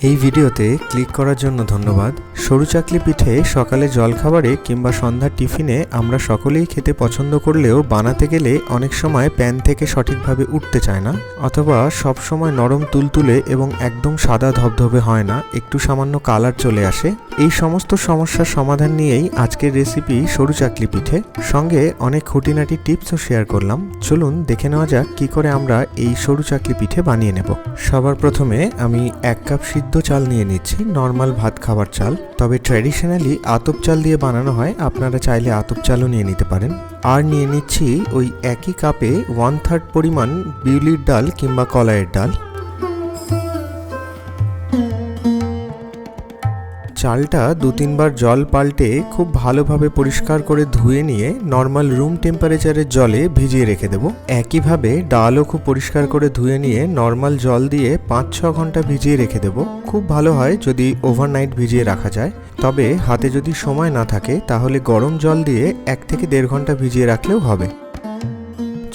এই ভিডিওতে ক্লিক করার জন্য ধন্যবাদ। সরু চাকলি পিঠে সকালে জলখাবারে কিংবা সন্ধ্যার টিফিনে আমরা সকলেই খেতে পছন্দ করলেও বানাতে গেলে অনেক সময় প্যান থেকে সঠিকভাবে উঠতে চায় না, অথবা সব সময় নরম তুলতুলে এবং একদম সাদা ধবধবে হয় না, একটু সামান্য কালার চলে আসে। এই সমস্ত সমস্যার সমাধান নিয়েই আজকের রেসিপি সরু চাকলি পিঠে। সঙ্গে অনেক খুঁটিনাটি টিপসও শেয়ার করলাম। চলুন দেখে নেওয়া যাক কি করে আমরা এই সরু চাকলি পিঠে বানিয়ে নেব। সবার প্রথমে আমি এক কাপ সিদ্ধ চাল নিয়ে নিচ্ছি, নর্মাল ভাত খাবার চাল। তবে ট্র্যাডিশনালি আতপ চাল দিয়ে বানানো হয়, আপনারা চাইলে আতপ চালও নিয়ে নিতে পারেন। আর নিয়ে নিচ্ছি ওই একই কাপে ওয়ান থার্ড পরিমাণ বিউলির ডাল কিংবা কলাইয়ের ডাল। চালটা দু তিনবার জল পাল্টে খুব ভালোভাবে পরিষ্কার করে ধুয়ে নিয়ে নর্মাল রুম টেম্পারেচারের জলে ভিজিয়ে রেখে দেবো। একইভাবে ডালও খুব পরিষ্কার করে ধুয়ে নিয়ে নর্মাল জল দিয়ে পাঁচ ছ ঘণ্টা ভিজিয়ে রেখে দেবো। খুব ভালো হয় যদি ওভারনাইট ভিজিয়ে রাখা যায়। তবে হাতে যদি সময় না থাকে তাহলে গরম জল দিয়ে এক থেকে দেড় ঘণ্টা ভিজিয়ে রাখলেও হবে।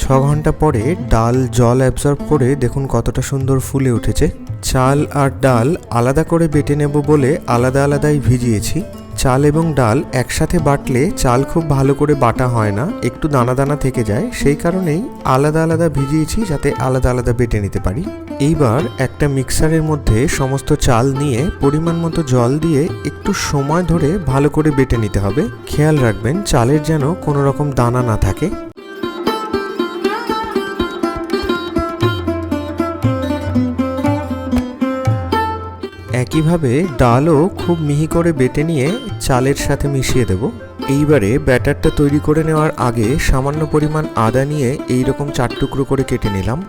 ছ ঘণ্টা পরে ডাল, জল অ্যাবজর্ব করে দেখুন কতটা সুন্দর ফুলে উঠেছে। চাল আর ডাল আলাদা করে বেটে নেব বলে আলাদা আলাদাই ভিজিয়েছি। চাল এবং ডাল একসাথে বাটলে চাল খুব ভালো করে বাটা হয় না, একটু দানা দানা থেকে যায়। সেই কারণেই আলাদা আলাদা ভিজিয়েছি যাতে আলাদা আলাদা বেটে নিতে পারি। এইবার একটা মিক্সারের মধ্যে সমস্ত চাল নিয়ে পরিমাণ মতো জল দিয়ে একটু সময় ধরে ভালো করে বেটে নিতে হবে। খেয়াল রাখবেন, চালের যেন কোনো রকম দানা না থাকে। একইভাবে ডালও খুব মিহি করে বেটে নিয়ে চালের সাথে মিশিয়ে দেব। এইবারে ব্যাটারটা তৈরি করে নেওয়ার আগে সামান্য পরিমাণ আদা নিয়ে এই রকম চার টুকরো করে কেটে নিলাম।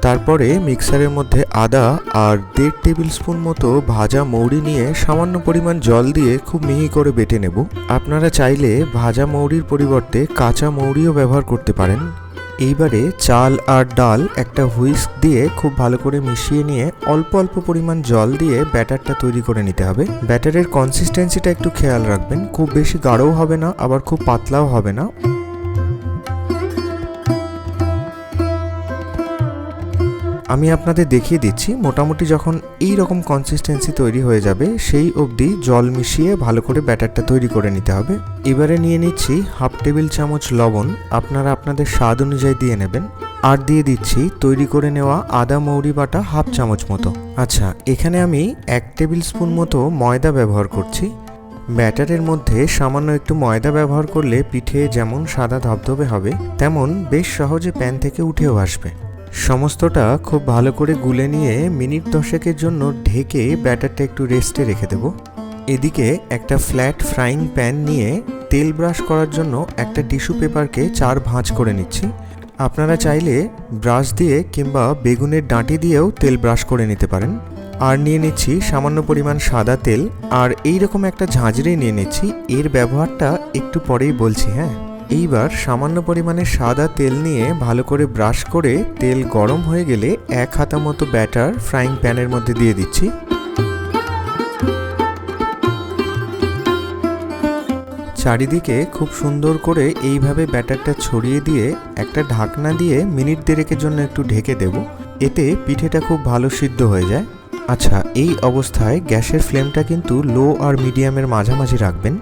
তারপরে মিক্সারের মধ্যে আদা আর দেড় টেবিল স্পুন মতো ভাজা মৌরি নিয়ে সামান্য পরিমাণ জল দিয়ে খুব মিহি করে বেটে নেব। আপনারা চাইলে ভাজা মৌরির পরিবর্তে কাঁচা মৌরিও ব্যবহার করতে পারেন। এইবারে চাল আর ডাল একটা হুইস্ক দিয়ে খুব ভালো করে মিশিয়ে নিয়ে অল্প অল্প পরিমাণ জল দিয়ে ব্যাটারটা তৈরি করে নিতে হবে। ব্যাটারের কনসিস্টেন্সিটা একটু খেয়াল রাখবেন। খুব বেশি গাঢ়ও হবে না, আবার খুব পাতলাও হবে না। আমি আপনাদের দেখিয়ে দিচ্ছি, মোটামুটি যখন এই রকম কনসিস্টেন্সি তৈরি হয়ে যাবে, সেই অবধি জল মিশিয়ে ভালো করে ব্যাটারটা তৈরি করে নিতে হবে। এবারে নিয়ে নিচ্ছি হাফ টেবিল চামচ লবণ, আপনারা আপনাদের স্বাদ অনুযায়ী দিয়ে নেবেন। আর দিয়ে দিচ্ছি তৈরি করে নেওয়া আদা মৌরি বাটা হাফ চামচ মতো। আচ্ছা এখানে আমি এক টেবিল স্পুন মতো ময়দা ব্যবহার করছি। ব্যাটারের মধ্যে সামান্য একটু ময়দা ব্যবহার করলে পিঠে যেমন সাদা ধবধবে হবে, তেমন বেশ সহজে প্যান থেকে উঠেও আসবে। সমস্তটা খুব ভালো করে গুলে নিয়ে মিনিট দশেকের জন্য ঢেকে ব্যাটারটা একটু রেস্টে রেখে দেব। এদিকে একটা ফ্ল্যাট ফ্রাইং প্যান নিয়ে তেল ব্রাশ করার জন্য একটা টিস্যু পেপারকে চার ভাঁজ করে নিচ্ছি। আপনারা চাইলে ব্রাশ দিয়ে কিংবা বেগুনের ডাঁটি দিয়েও তেল ব্রাশ করে নিতে পারেন। আর নিয়ে নিচ্ছি সামান্য পরিমাণ সাদা তেল। আর এই রকম একটা ঝাঁঝরি নিয়ে নিচ্ছি। এর ব্যবহারটা একটু পরেই বলছি হ্যাঁ? এইবার সামান্য পরিমাণে সাদা তেল নিয়ে ভালো করে ব্রাশ করে তেল গরম হয়ে গেলে এক হাতা মতো ব্যাটার ফ্রাইং প্যানের মধ্যে দিয়ে দিচ্ছি। চারিদিকে খুব সুন্দর করে এইভাবে ব্যাটারটা ছড়িয়ে দিয়ে একটা ঢাকনা দিয়ে মিনিট দেড়েকের জন্য একটু ঢেকে দেব। এতে পিঠেটা খুব ভালো সিদ্ধ হয়ে যায়। আচ্ছা এই অবস্থায় গ্যাসের ফ্লেমটা কিন্তু লো আর মিডিয়ামের মাঝামাঝি রাখবেন।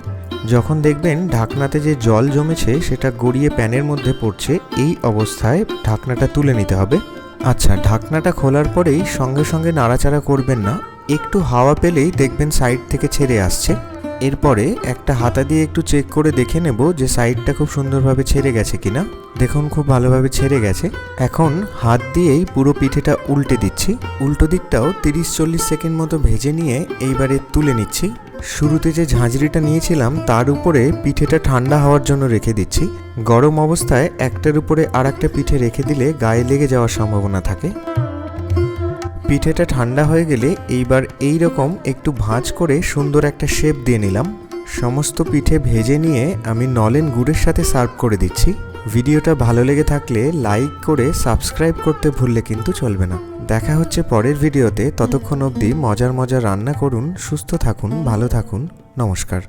যখন দেখবেন ঢাকনাতে যে জল জমেছে, সেটা গড়িয়ে প্যানের মধ্যে পড়ছে, এই অবস্থায় ঢাকনাটা তুলে নিতে হবে। আচ্ছা ঢাকনাটা খোলার পরেই সঙ্গে সঙ্গে নাড়াচাড়া করবেন না। একটু হাওয়া পেলেই দেখবেন সাইড থেকে ছেড়ে আসছে। এরপরে একটা হাতা দিয়ে একটু চেক করে দেখে নেব যে সাইডটা খুব সুন্দরভাবে ছেড়ে গেছে কিনা। দেখুন, খুব ভালোভাবে ছেড়ে গেছে। এখন হাত দিয়েই পুরো পিঠেটা উল্টে দিচ্ছি। উল্টো দিকটাও তিরিশ চল্লিশ সেকেন্ড মতো ভেজে নিয়ে এইবারে তুলে নিচ্ছি। শুরুতে যে ঝাঁঝরিটা নিয়েছিলাম, তার উপরে পিঠেটা ঠান্ডা হওয়ার জন্য রেখে দিচ্ছি। গরম অবস্থায় একটার উপরে আর একটা পিঠে রেখে দিলে গায়ে লেগে যাওয়ার সম্ভাবনা থাকে। পিঠেটা ঠান্ডা হয়ে গেলে এইবার এই রকম একটু ভাঁজ করে সুন্দর একটা শেপ দিয়ে নিলাম। সমস্ত পিঠে ভেজে নিয়ে আমি নলেন গুড়ের সাথে সার্ভ করে দিচ্ছি। ভিডিওটা ভালো লেগে থাকলে লাইক করে সাবস্ক্রাইব করতে ভুললে কিন্তু চলবে না। দেখা হচ্ছে পরের ভিডিওতে। ততক্ষণ অবধি মজার মজার রান্না করুন, সুস্থ থাকুন, ভালো থাকুন। নমস্কার।